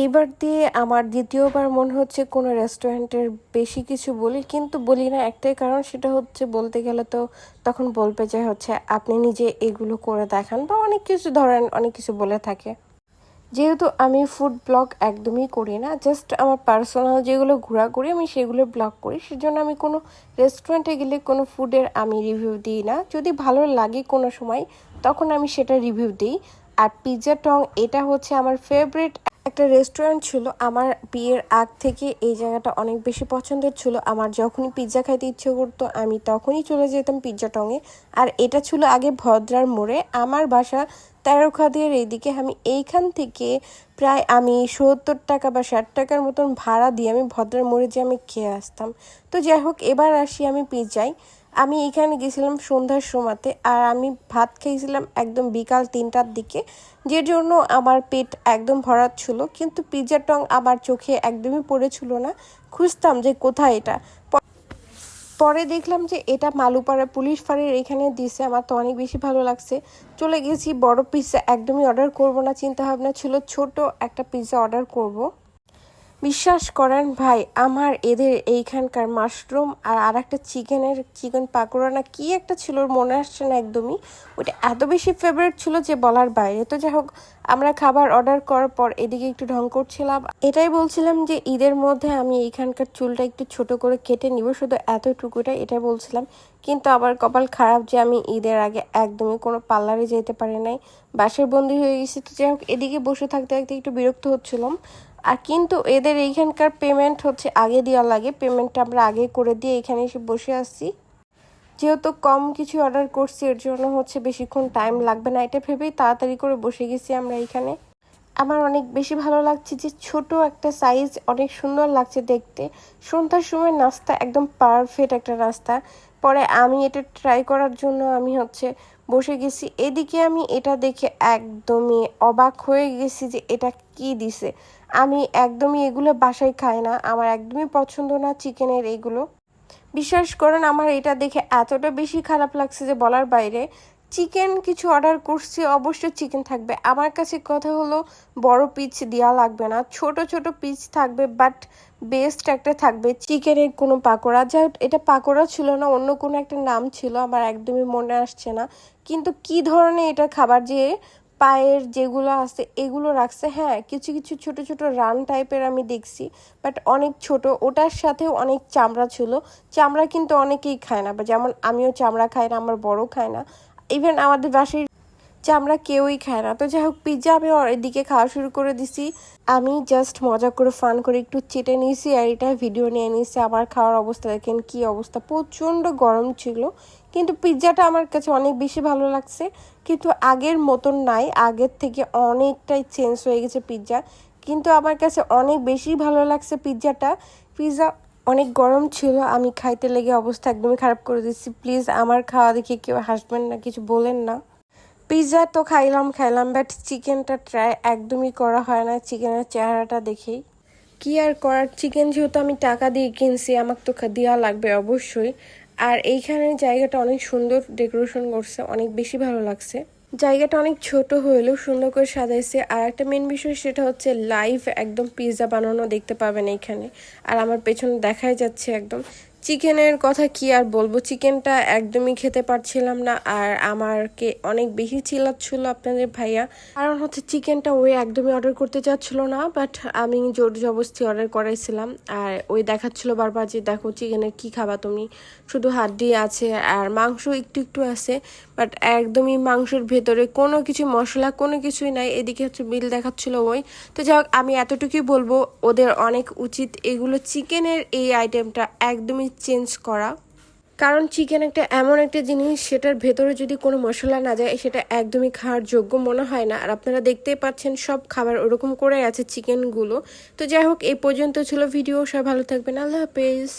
এইবার দিয়ে আমার দ্বিতীয়বার মনে হচ্ছে কোনো রেস্টুরেন্টের বেশি কিছু বলি, কিন্তু বলি না একটাই কারণ, সেটা হচ্ছে বলতে গেলে তো তখন বলবে যে হচ্ছে আপনি নিজে এগুলো করে দেখান বা অনেক কিছু ধরেন, অনেক কিছু বলে থাকে। যেহেতু আমি ফুড ব্লগ একদমই করি না, জাস্ট আমার পার্সোনাল যেগুলো ঘোরাঘুরি আমি সেগুলো ব্লগ করি, সেজন্য আমি কোনো রেস্টুরেন্টে গেলে কোনো ফুডের আমি রিভিউ দিই না। যদি ভালো লাগে কোনো সময়, তখন আমি সেটা রিভিউ দিই। আর পিৎজা টং, এটা হচ্ছে আমার ফেভারিট একটা রেস্টুরেন্ট ছিল, আমার বিয়ের আগ থেকে এই জায়গাটা অনেক বেশি পছন্দের ছিল। আমার যখনই পিৎজা খাইতে ইচ্ছে করতো, আমি তখনই চলে যেতাম পিৎজা টঙে আর এটা ছিল আগে ভদ্রার মোড়ে। আমার বাসা তেরো খাদিয়ার এইদিকে। আমি এইখান থেকে প্রায় আমি সত্তর টাকা বা ষাট টাকার মতন ভাড়া দিয়ে আমি ভদ্রার মোড়ে যে আমি খেয়ে আসতাম। তো যাই হোক, এবার আসি আমি পিৎজায় আমি এখানে গেছিলাম সন্ধ্যার সময়তে আর আমি ভাত খেয়েছিলাম একদম বিকাল তিনটার দিকে, যে জন্য আমার পেট একদম ভরা ছিল। কিন্তু পিৎজার টং আমার চোখে একদমই পড়েছিল না। খুঁজতাম যে কোথায় এটা। পরে দেখলাম যে এটা মালুপাড়া পুলিশ ফাঁড়ির এখানে দিছে। আমার তো অনেক বেশি ভালো লাগছে। চলে গেছি, বড় পিৎজা একদমই অর্ডার করব না চিন্তা ভাবনা ছিল। ছোট একটা পিৎজা অর্ডার করব। বিশ্বাস করেন ভাই, আমার এদের এইখানকার মাশরুম আর আর একটা চিকেনের চিকেন পাকোড়া না কি একটা ছিল মনে আসছে না একদমই। ওইটা এত বেশি ফেভারিট ছিল যে বলার বাইরে। তো যাই হোক, আমরা খাবার অর্ডার করার পর এদিকে একটু ঢং করছিলাম। এটাই বলছিলাম যে ঈদের মধ্যে আমি এইখানকার চুলটা একটু ছোট করে কেটে নিব, শুধু এতটুকুটা এটাই বলছিলাম। কিন্তু আবার কপাল খারাপ যে আমি ঈদের আগে একদমই কোনো পার্লারে যেতে পারি নাই। বাসের বন্দি হয়ে গেছি, তো যাই হোক, এদিকে বসে থাকতে থাকতে একটু বিরক্ত হচ্ছিলাম। আর কিন্তু এদের এইখানকার পেমেন্ট হচ্ছে আগে দেওয়া লাগে। পেমেন্টটা আমরা আগে করে দিয়ে এখানে এসে বসে আসছি যেহেতু কম কিছু অর্ডার করছি, এর জন্য হচ্ছে বেশিক্ষণ টাইম লাগবে না। এটা ভেবেই তাড়াতাড়ি করে বসে গেছি আমরা এখানে। আমার অনেক বেশি ভালো লাগছে যে ছোট একটা সাইজ অনেক সুন্দর লাগছে দেখতে। সন্ধ্যার সময় নাস্তা একদম পারফেক্ট একটা নাস্তা। পরে আমি এটা ট্রাই করার জন্য আমি হচ্ছে বসে গেছি। এদিকে আমি এটা দেখে একদমই অবাক হয়ে গেছি যে এটা কি দিছে। আমি একদমই এগুলো বাসায় খাই না, আমার একদমই পছন্দ না চিকেনের এগুলো বিশ্বাস করেন, আমার এটা দেখে এতটা বেশি খারাপ লাগছে যে বলার বাইরে, চিকেন কিছু অর্ডার করছি, অবশ্যই চিকেন থাকবে। আমার কাছে কথা হলো, বড় পিচ দেওয়া লাগবে না, ছোট ছোট পিচ থাকবে বাট বেস্ট একটা থাকবে চিকেনের কোনো পাকোড়া। যা এটা পাকোড়া ছিল না, অন্য কোনো একটা নাম ছিল, আমার একদমই মনে আসছে না। কিন্তু কি ধরনের এটা খাবার যে পায়ের যেগুলো আছে, এগুলো রাখছে। হ্যাঁ কিছু কিছু ছোট ছোট রান টাইপের আমি দেখছি, বাট অনেক ছোট। ওটার সাথেও অনেক চামড়া ছিল। চামড়া কিন্তু অনেকেই খায় না, বা যেমন আমিও চামড়া খাই না, আমার বড় খায় না। ইভেন আমাদের বাসায় চামড়া কেউই খায় না। তো যাই হোক পিৎজা আমি এদিকে খাওয়া শুরু করে দিছি। আমি জাস্ট মজা করে ফান করে একটু চেটে নিয়েছি আর এটা ভিডিও নিয়ে নিয়েছি। আমার খাওয়ার অবস্থা দেখেন কি অবস্থা। প্রচণ্ড গরম ছিল, কিন্তু পিৎজাটা আমার কাছে অনেক বেশি ভালো লাগছে। কিন্তু আগের মতন নাই, আগের থেকে অনেকটাই চেঞ্জ হয়ে গেছে পিৎজা কিন্তু আমার কাছে অনেক বেশি ভালো লাগছে পিৎজাটা পিৎজা অনেক গরম ছিল, আমি খাইতে লেগে অবস্থা একদমই খারাপ করে দিচ্ছি। প্লিজ আমার খাওয়া দেখে কেউ হাসবেন না, কিছু বলেন না। পিৎজা তো খাইলাম খাইলাম বাট চিকেনটা ট্রাই একদমই করা হয় না। চিকেনের চেহারাটা দেখেই কি আর করার? চিকেন যেহেতু আমি টাকা দিয়ে কিনছি, আমাকে তো দেওয়া লাগবে অবশ্যই। আর এইখানে জায়গাটা অনেক সুন্দর ডেকোরেশন করছে, অনেক বেশি ভালো লাগছে। জায়গাটা অনেক ছোট হলেও সুন্দর করে সাজাইছে। আর একটা মেন বিষয় সেটা হচ্ছে লাইভ একদম পিৎজা বানানো দেখতে পাবেন এইখানে। আর আমার পেছনে দেখাই যাচ্ছে একদম। চিকেনের কথা কি আর বলব? চিকেনটা একদমই খেতে পারছিলাম না আর আমারকে অনেক বেশি চিল্লাচ্ছিল আপনাদের ভাইয়া। কারণ হচ্ছে চিকেনটা ওই একদমই অর্ডার করতে চাচ্ছিল না বাট আমি জোর জবস্তি অর্ডার করাইছিলাম। আর ওই দেখাচ্ছিল বারবার যে, দেখো চিকেনের কি খাবা তুমি? শুধু হাড্ডি আছে আর মাংস একটু একটু আছে বাট একদমই মাংসের ভেতরে কোনো কিছু মশলা, কোনো কিছুই নাই। এদিকে হচ্ছে বিল দেখাচ্ছিল ওই। তো যাই হোক, আমি এতটুকুই বলব, ওদের অনেক উচিত এগুলো চিকেনের এই আইটেমটা একদমই চেঞ্জ করা। কারণ চিকেন একটা এমন একটা জিনিস, সেটার ভেতরে যদি কোনো মশলা না যায়, সেটা একদমই খাওয়ার যোগ্য মনে হয় না। আর আপনারা দেখতেই পাচ্ছেন, সব খাবার ওরকম করে আছে চিকেনগুলো তো যাই হোক, এই পর্যন্ত ছিল ভিডিও। সব ভালো থাকবেন। আল্লাহ হাফেজ।